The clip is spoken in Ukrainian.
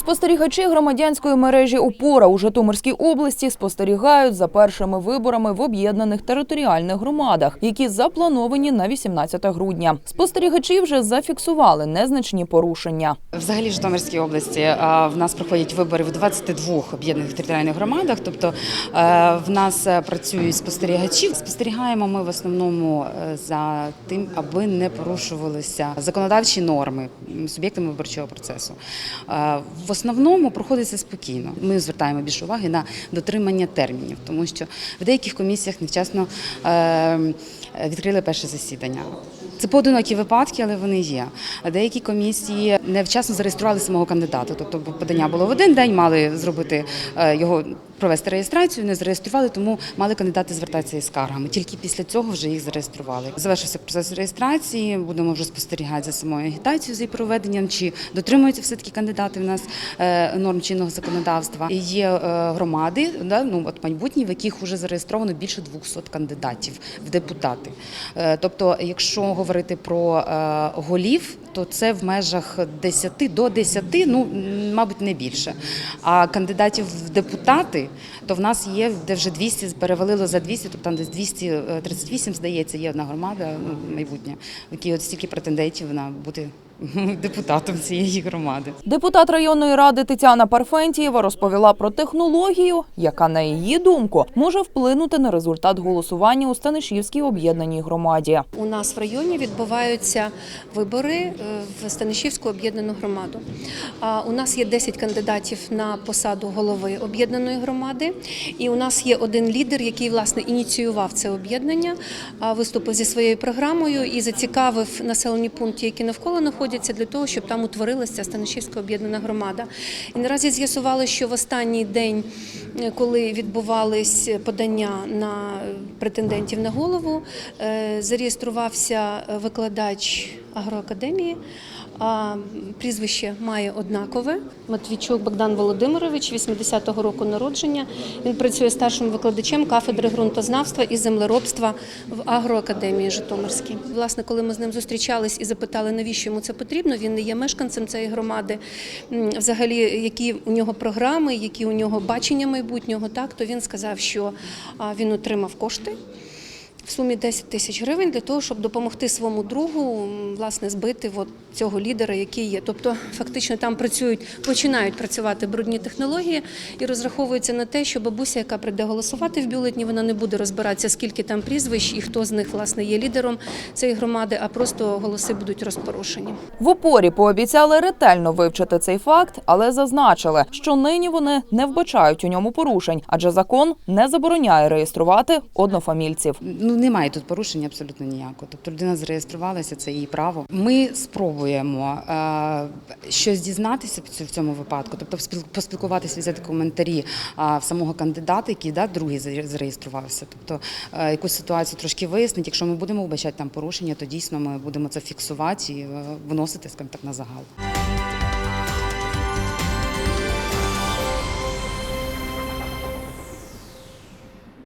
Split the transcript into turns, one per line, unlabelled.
Спостерігачі громадянської мережі ОПОРА у Житомирській області спостерігають за першими виборами в об'єднаних територіальних громадах, які заплановані на 18 грудня. Спостерігачі вже зафіксували незначні порушення.
Взагалі в Житомирській області в нас проходять вибори в 22 об'єднаних територіальних громадах. Тобто е, в нас е, працюють спостерігачі. Спостерігаємо ми в основному е, за тим, аби не порушувалися законодавчі норми суб'єктами виборчого процесу. В основному проходиться спокійно. Ми звертаємо більше уваги на дотримання термінів, тому що в деяких комісіях невчасно е, відкрили перше засідання. Це поодинокі випадки, але вони є. Деякі комісії невчасно зареєстрували самого кандидата. Тобто подання було в один день, мали зробити е, його провести реєстрацію, не зареєстрували, тому мали кандидати звертатися із скаргами. Тільки після цього вже їх зареєстрували. Завершився процес реєстрації. Будемо вже спостерігати за самою агітацією з її проведенням, чи дотримуються все таки кандидати в нас е, норм чинного законодавства. Є е, громади, да, ну от майбутні, в яких вже зареєстровано більше 200 кандидатів в депутати. Е, Тобто, якщо говорити про голів, то це в межах 10 до 10, ну мабуть, не більше. А кандидатів в депутати, то в нас є, де вже 200 перевалило за 200, тобто там десь 238, здається, є одна громада ну, майбутня, в якій от стільки претендентів на бути депутатом цієї громади.
Депутат районної ради Тетяна Парфентієва розповіла про технологію, яка, на її думку, може вплинути на результат голосування у Станишівській об'єднаній громаді.
У нас в районі відбуваються вибори е, в Станишівську об'єднану громаду. А У нас є 10 кандидатів на посаду голови об'єднаної громади, і у нас є один лідер, який власне ініціював це об'єднання, виступив зі своєю програмою і зацікавив населені пункти, які навколо знаходяться, для того, щоб там утворилася Станишівська об'єднана громада. І наразі з'ясували, що в останній день, е, коли відбувались подання на претендентів на голову, е, зареєструвався викладач агроакадемії. А прізвище має однакове. Матвійчук Богдан Володимирович, 80-го року народження. Він працює старшим викладачем кафедри ґрунтознавства і землеробства в агроакадемії Житомирській. Власне, коли ми з ним зустрічались і запитали, навіщо йому це потрібно, він не є мешканцем цієї громади. Взагалі, які у нього програми, які у нього бачення майбутнього, так то він сказав, що він отримав кошти something. В сумі 10 тисяч гривень для того, щоб допомогти своєму другу власне збити от цього лідера, який є. Тобто, фактично там працюють, починають працювати брудні технології і розраховується на те, що бабуся, яка прийде голосувати в бюлетні, вона не буде розбиратися, скільки там прізвищ і хто з них власне є лідером цієї громади, а просто голоси будуть розпорошені.
В опорі пообіцяли ретельно вивчити цей факт, але зазначили, що нині вони не вбачають у ньому порушень, адже закон не забороняє реєструвати однофамільців.
Ну немає тут порушення абсолютно ніякого. Тобто людина зареєструвалася, це її право. Ми спробуємо е, щось дізнатися в цьому випадку, тобто спіл- поспілкуватися, взяти коментарі а, в самого кандидата, який да, другий зареєструвався. Тобто е, якусь ситуацію трошки вияснити. Якщо ми будемо вбачати там порушення, то дійсно ми будемо це фіксувати і е, виносити, скажімо так, на загал.